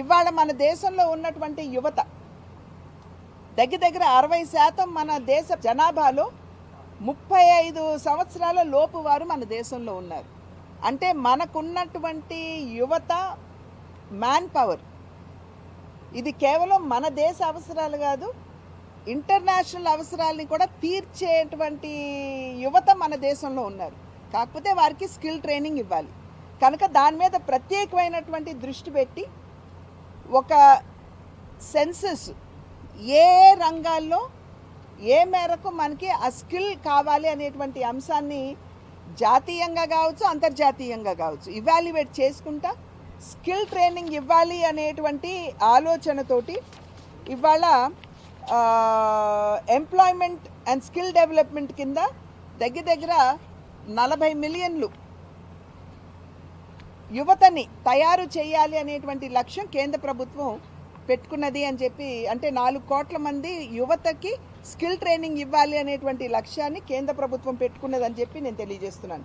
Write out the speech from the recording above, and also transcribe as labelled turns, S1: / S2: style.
S1: ఇవాళ మన దేశంలో ఉన్నటువంటి యువత దగ్గర దగ్గర అరవై శాతం మన దేశ జనాభాలో ముప్పై ఐదు సంవత్సరాల లోపు వారు మన దేశంలో ఉన్నారు. అంటే మనకున్నటువంటి యువత మ్యాన్ పవర్ ఇది కేవలం మన దేశ అవసరాలు కాదు ఇంటర్నేషనల్ అవసరాలని కూడా తీర్చేటువంటి యువత మన దేశంలో ఉన్నారు. కాకపోతే వారికి స్కిల్ ట్రైనింగ్ ఇవ్వాలి. కనుక దాని మీద ప్రత్యేకమైనటువంటి దృష్టి పెట్టి ఒక సెన్సెస్ ఏ ఏ రంగాల్లో ఏ మేరకు మనకి ఆ స్కిల్ కావాలి అనేటువంటి అంశాన్ని జాతీయంగా కావచ్చు అంతర్జాతీయంగా కావచ్చు ఇవాల్యుయేట్ చేసుకుంటా స్కిల్ ట్రైనింగ్ ఇవ్వాలి అనేటువంటి ఆలోచనతోటి ఇవాళ ఎంప్లాయ్మెంట్ అండ్ స్కిల్ డెవలప్మెంట్ కింద దగ్గర దగ్గర నలభై మిలియన్లు యువతని తయారు చేయాలి అనేటువంటి లక్ష్యం కేంద్ర ప్రభుత్వం పెట్టుకున్నది అని చెప్పి అంటే నాలుగు కోట్ల మంది యువతకి స్కిల్ ట్రైనింగ్ ఇవ్వాలి అనేటువంటి లక్ష్యాన్ని కేంద్ర ప్రభుత్వం పెట్టుకున్నదని చెప్పి నేను తెలియజేస్తున్నాను.